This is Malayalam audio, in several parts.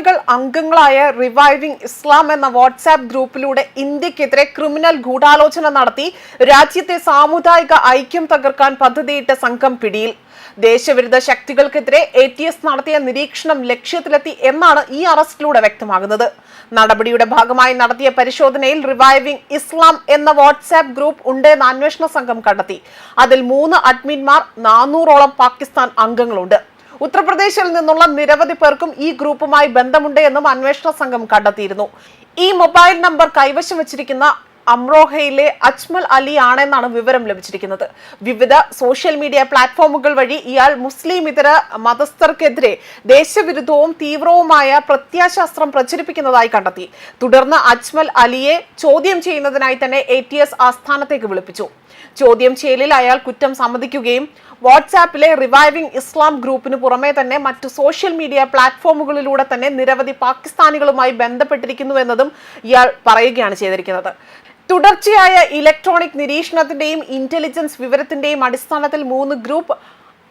പാകിസ്ഥാനികൾ അംഗങ്ങളായ റിവൈവിംഗ് ഇസ്ലാം എന്ന വാട്സാപ്പ് ഗ്രൂപ്പിലൂടെ ഇന്ത്യക്കെതിരെ ക്രിമിനൽ ഗൂഢാലോചന നടത്തി രാജ്യത്തെ സാമുദായിക ഐക്യം തകർക്കാൻ പദ്ധതിയിട്ട സംഘം പിടിയിൽ. ദേശവിരുദ്ധ ശക്തികൾക്കെതിരെ എ ടി എസ് നടത്തിയ നിരീക്ഷണം ലക്ഷ്യത്തിലെത്തി എന്നാണ് ഈ അറസ്റ്റിലൂടെ വ്യക്തമാകുന്നത്. നടപടിയുടെ ഭാഗമായി നടത്തിയ പരിശോധനയിൽ റിവൈവിംഗ് ഇസ്ലാം എന്ന വാട്സാപ്പ് ഗ്രൂപ്പ് ഉണ്ടെന്ന് അന്വേഷണ സംഘം കണ്ടെത്തി. അതിൽ മൂന്ന് അഡ്മിൻമാർ നാനൂറോളം പാകിസ്ഥാൻ അംഗങ്ങളുണ്ട്. ഉത്തർപ്രദേശിൽ നിന്നുള്ള നിരവധി പേർക്കും ഈ ഗ്രൂപ്പുമായി ബന്ധമുണ്ട് എന്നും അന്വേഷണ സംഘം കണ്ടെത്തിയിരുന്നു. ഈ മൊബൈൽ നമ്പർ കൈവശം വെച്ചിരിക്കുന്ന അമ്രോഹയിലെ അജ്മൽ അലി ആണെന്നാണ് വിവരം ലഭിച്ചിരിക്കുന്നത്. വിവിധ സോഷ്യൽ മീഡിയ പ്ലാറ്റ്ഫോമുകൾ വഴി ഇയാൾ മുസ്ലിം ഇതര മതസ്ഥർക്കെതിരെ ദേശവിരുദ്ധവും തീവ്രവുമായ പ്രത്യാശാസ്ത്രം പ്രചരിപ്പിക്കുന്നതായി കണ്ടെത്തി. തുടർന്ന് അജ്മൽ അലിയെ ചോദ്യം ചെയ്യുന്നതിനായി തന്നെ എ ടി എസ് ആസ്ഥാനത്തേക്ക് വിളിപ്പിച്ചു. ചോദ്യം ചെയ്യലിൽ അയാൾ കുറ്റം സമ്മതിക്കുകയും വാട്സാപ്പിലെ റിവൈവിംഗ് ഇസ്ലാം ഗ്രൂപ്പിന് പുറമെ തന്നെ മറ്റു സോഷ്യൽ മീഡിയ പ്ലാറ്റ്ഫോമുകളിലൂടെ തന്നെ നിരവധി പാകിസ്ഥാനികളുമായി ബന്ധപ്പെട്ടിരിക്കുന്നു എന്നതും ഇയാൾ പറയുകയാണ് ചെയ്തിരിക്കുന്നത്. തുടർച്ചയായ ഇലക്ട്രോണിക് നിരീക്ഷണത്തിന്റെയും ഇന്റലിജൻസ് വിവരത്തിന്റെയും അടിസ്ഥാനത്തിൽ മൂന്ന് ഗ്രൂപ്പ്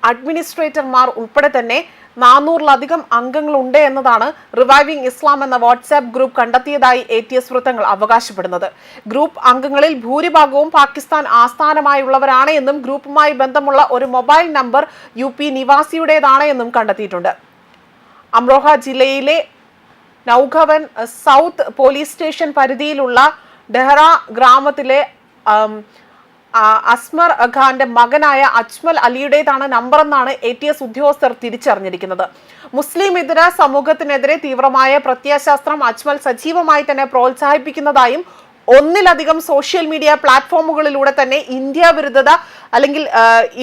അഡ്മിനിസ്ട്രേറ്റർമാർ ഉൾപ്പെടെ തന്നെ നാനൂറിലധികം അംഗങ്ങളുണ്ട് എന്നതാണ് റിവൈവിംഗ് ഇസ്ലാം എന്ന വാട്സാപ്പ് ഗ്രൂപ്പ് കണ്ടെത്തിയതായി എ ടി എസ് വൃത്തങ്ങൾ അവകാശപ്പെടുന്നത്. ഗ്രൂപ്പ് അംഗങ്ങളിൽ ഭൂരിഭാഗവും പാകിസ്ഥാൻ ആസ്ഥാനമായുള്ളവരാണ് എന്നും ഗ്രൂപ്പുമായി ബന്ധമുള്ള ഒരു മൊബൈൽ നമ്പർ യു പി നിവാസിയുടേതാണ് എന്നും കണ്ടെത്തിയിട്ടുണ്ട്. അമ്രോഹ ജില്ലയിലെ നൌഖവൻ സൗത്ത് പോലീസ് സ്റ്റേഷൻ പരിധിയിലുള്ള ഡെഹ്റ ഗ്രാമത്തിലെ അസ്മർ ഖാന്റെ മകനായ അജ്മൽ അലിയുടേതാണ് നമ്പർ എന്നാണ് എ ടി എസ് ഉദ്യോഗസ്ഥർ തിരിച്ചറിഞ്ഞിരിക്കുന്നത്. മുസ്ലിം ഇതര സമൂഹത്തിനെതിരെ തീവ്രമായ പ്രത്യയശാസ്ത്രം അജ്മൽ സജീവമായി തന്നെ പ്രോത്സാഹിപ്പിക്കുന്നതായും ഒന്നിലധികം സോഷ്യൽ മീഡിയ പ്ലാറ്റ്ഫോമുകളിലൂടെ തന്നെ ഇന്ത്യ വിരുദ്ധത അല്ലെങ്കിൽ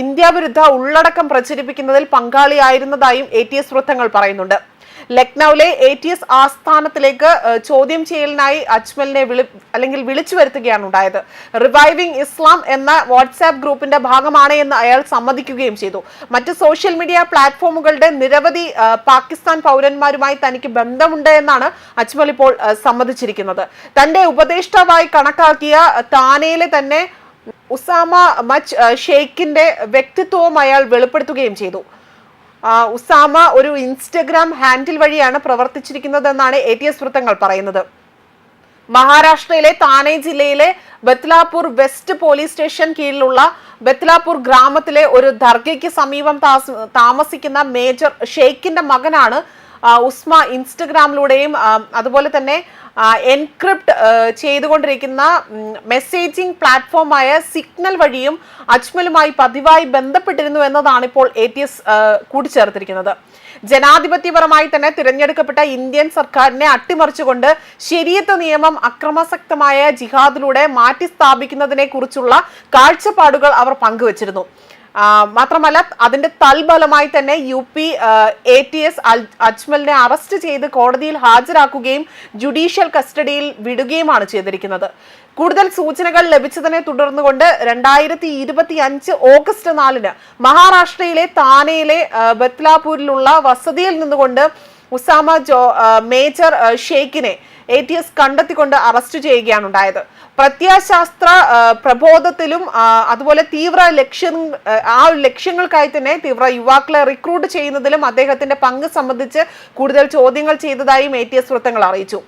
ഇന്ത്യ വിരുദ്ധ ഉള്ളടക്കം പ്രചരിപ്പിക്കുന്നതിൽ പങ്കാളിയായിരുന്നതായും എ ടി എസ് വൃത്തങ്ങൾ പറയുന്നുണ്ട്. ലക്നൌവിലെ എ ടി എസ് ആസ്ഥാനത്തിലേക്ക് ചോദ്യം ചെയ്യലിനായി അജ്മലിനെ വിളി അല്ലെങ്കിൽ വിളിച്ചു വരുത്തുകയാണ് ഉണ്ടായത്. റിവൈവിംഗ് ഇസ്ലാം എന്ന വാട്സാപ്പ് ഗ്രൂപ്പിന്റെ ഭാഗമാണ് എന്ന് അയാൾ സമ്മതിക്കുകയും ചെയ്തു. മറ്റ് സോഷ്യൽ മീഡിയ പ്ലാറ്റ്ഫോമുകളുടെ നിരവധി പാകിസ്ഥാൻ പൗരന്മാരുമായി തനിക്ക് ബന്ധമുണ്ട് എന്നാണ് അജ്മൽ ഇപ്പോൾ സമ്മതിച്ചിരിക്കുന്നത്. തന്റെ ഉപദേഷ്ടാവായി കണക്കാക്കിയ താനയിലെ തന്നെ ഉസാമ മച്ച് ഷെയ്ഖിന്റെ വ്യക്തിത്വവും അയാൾ വെളിപ്പെടുത്തുകയും ചെയ്തു. ഉസാമ ഒരു ഇൻസ്റ്റഗ്രാം ഹാൻഡിൽ വഴിയാണ് പ്രവർത്തിച്ചിരിക്കുന്നതെന്നാണ് എ ടി എസ് വൃത്തങ്ങൾ പറയുന്നത്. മഹാരാഷ്ട്രയിലെ താനെ ജില്ലയിലെ ബത്ലാപൂർ വെസ്റ്റ് പോലീസ് സ്റ്റേഷൻ കീഴിലുള്ള ബത്ലാപൂർ ഗ്രാമത്തിലെ ഒരു ദർഗയ്ക്ക് സമീപം താമസിക്കുന്ന മേജർ ഷെയ്ഖിന്റെ മകനാണ് ഉസ്മ ഇൻസ്റ്റഗ്രാമിലൂടെയും അതുപോലെ തന്നെ എൻക്രിപ്റ്റ് ചെയ്തുകൊണ്ടിരിക്കുന്ന മെസ്സേജിംഗ് പ്ലാറ്റ്ഫോമായ സിഗ്നൽ വഴിയും അജ്മലുമായി പതിവായി ബന്ധപ്പെട്ടിരുന്നു എന്നതാണ് ഇപ്പോൾ എ ടി എസ് കൂട്ടിച്ചേർത്തിരിക്കുന്നത്. ജനാധിപത്യപരമായി തന്നെ തിരഞ്ഞെടുക്കപ്പെട്ട ഇന്ത്യൻ സർക്കാരിനെ അട്ടിമറിച്ചുകൊണ്ട് ശരിയത്ത് നിയമം അക്രമാസക്തമായ ജിഹാദിലൂടെ മാറ്റിസ്ഥാപിക്കുന്നതിനെ കുറിച്ചുള്ള കാഴ്ചപ്പാടുകൾ അവർ പങ്കുവച്ചിരുന്നു. മാത്രമല്ല അതിന്റെ തൽബലമായി തന്നെ U P A T S അജ്മലിനെ arrest ചെയ്ത് കോടതിയിൽ ഹാജരാക്കുകയും ജുഡീഷ്യൽ കസ്റ്റഡിയിൽ വിടുകയുമാണ് ചെയ്തിരിക്കുന്നത്. കൂടുതൽ സൂചനകൾ ലഭിച്ചതിനെ തുടർന്നുകൊണ്ട് രണ്ടായിരത്തി ഇരുപത്തി അഞ്ച് ഓഗസ്റ്റ് നാലിന് മഹാരാഷ്ട്രയിലെ താനയിലെ ബത്ലാപൂരിലുള്ള വസതിയിൽ നിന്നുകൊണ്ട് ഉസാമ ജോ മേജർ ഷെയ്ഖിനെ എ ടി എസ് കണ്ടെത്തിക്കൊണ്ട് അറസ്റ്റ് ചെയ്യുകയാണ് ഉണ്ടായത് പ്രത്യാശാസ്ത്ര പ്രബോധത്തിലും അതുപോലെ തീവ്ര ലക്ഷ്യം ആ ലക്ഷ്യങ്ങൾക്കായി തന്നെ തീവ്ര യുവാക്കളെ റിക്രൂട്ട് ചെയ്യുന്നതിലും അദ്ദേഹത്തിന്റെ പങ്ക് സംബന്ധിച്ച് കൂടുതൽ ചോദ്യങ്ങൾ ചെയ്തതായും എ ടി എസ് വൃത്തങ്ങൾ അറിയിച്ചു.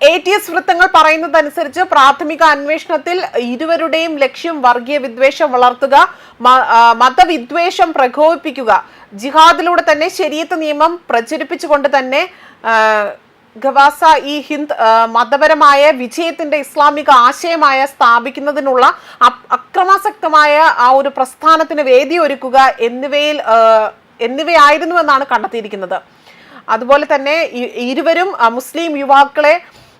എ ടി എസ് വൃത്തങ്ങൾ പറയുന്നതനുസരിച്ച് പ്രാഥമിക അന്വേഷണത്തിൽ ഇരുവരുടെയും ലക്ഷ്യം വർഗീയ വിദ്വേഷം വളർത്തുക മതവിദ്വേഷം പ്രകോപിപ്പിക്കുക. ജിഹാദിലൂടെ തന്നെ ശരീരത്ത് നിയമം പ്രചരിപ്പിച്ചുകൊണ്ട് തന്നെ ഖവാസ ഈ ഹിന്ദ് മതപരമായ വിജയത്തിന്റെ ഇസ്ലാമിക ആശയമായ സ്ഥാപിക്കുന്നതിനുള്ള അക്രമാസക്തമായ ആ ഒരു പ്രസ്ഥാനത്തിന് വേദിയൊരുക്കുക എന്നിവയിൽ എന്നിവയായിരുന്നു എന്നിവയായിരുന്നുവെന്നാണ് കണ്ടെത്തിയിരിക്കുന്നത്. അതുപോലെ തന്നെ ഇരുവരും മുസ്ലിം യുവാക്കളെ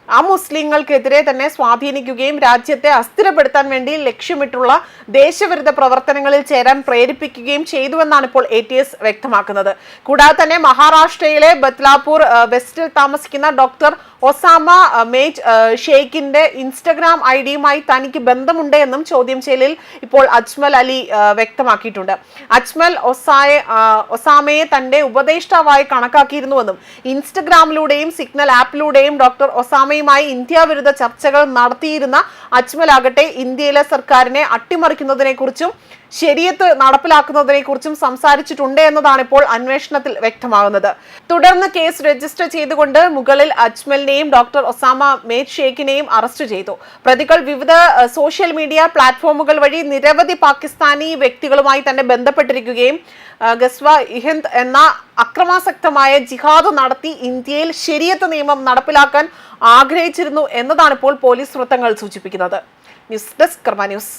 ആ മുസ്ലിങ്ങൾക്കെതിരെ തന്നെ സ്വാധീനിക്കുകയും രാജ്യത്തെ അസ്ഥിരപ്പെടുത്താൻ വേണ്ടി ലക്ഷ്യമിട്ടുള്ള ദേശവിരുദ്ധ പ്രവർത്തനങ്ങളിൽ ചേരാൻ പ്രേരിപ്പിക്കുകയും ചെയ്തുവെന്നാണ് ഇപ്പോൾ എ ടി എസ് വ്യക്തമാക്കുന്നത്. കൂടാതെ തന്നെ മഹാരാഷ്ട്രയിലെ ബത്ലാപൂർ വെസ്റ്റിൽ താമസിക്കുന്ന ഡോക്ടർ ഒസാമ മേറ്റ് ഷെയ്ഖിന്റെ ഇൻസ്റ്റഗ്രാം ഐ ഡിയുമായി തനിക്ക് ബന്ധമുണ്ട് എന്നും ചോദ്യം ചെയ്യലിൽ ഇപ്പോൾ അജ്മൽ അലി വ്യക്തമാക്കിയിട്ടുണ്ട്. അജ്മൽ ഒസായെ ഒസാമയെ തന്റെ ഉപദേഷ്ടാവായി കണക്കാക്കിയിരുന്നുവെന്നും ഇൻസ്റ്റഗ്രാമിലൂടെയും സിഗ്നൽ ആപ്പിലൂടെയും ഡോക്ടർ ഒസാമയുമായി ഇന്ത്യ വിരുദ്ധ ചർച്ചകൾ നടത്തിയിരുന്ന അജ്മൽ ആകട്ടെ ഇന്ത്യയിലെ സർക്കാരിനെ അട്ടിമറിക്കുന്നതിനെ കുറിച്ചും ശരിയത്ത് നടപ്പിലാക്കുന്നതിനെ കുറിച്ചും സംസാരിച്ചിട്ടുണ്ട് എന്നതാണ് ഇപ്പോൾ അന്വേഷണത്തിൽ വ്യക്തമാകുന്നത്. തുടർന്ന് കേസ് രജിസ്റ്റർ ചെയ്തുകൊണ്ട് മുകളിൽ അജ്മലിനെയും ഡോക്ടർ ഒസാമ മേറ്റ് ഷേഖിനെയും അറസ്റ്റ് ചെയ്തു. പ്രതികൾ വിവിധ സോഷ്യൽ മീഡിയ പ്ലാറ്റ്ഫോമുകൾ വഴി നിരവധി പാകിസ്ഥാനി വ്യക്തികളുമായി തന്നെ ബന്ധപ്പെട്ടിരിക്കുകയും ഗസ്വ ഇഹിന്ദ് എന്ന അക്രമാസക്തമായ ജിഹാദ് നടത്തി ഇന്ത്യയിൽ ശരിയത്ത് നിയമം നടപ്പിലാക്കാൻ ആഗ്രഹിച്ചിരുന്നു എന്നതാണ് ഇപ്പോൾ പോലീസ് വൃത്തങ്ങൾ സൂചിപ്പിക്കുന്നത്. News desk Karma news.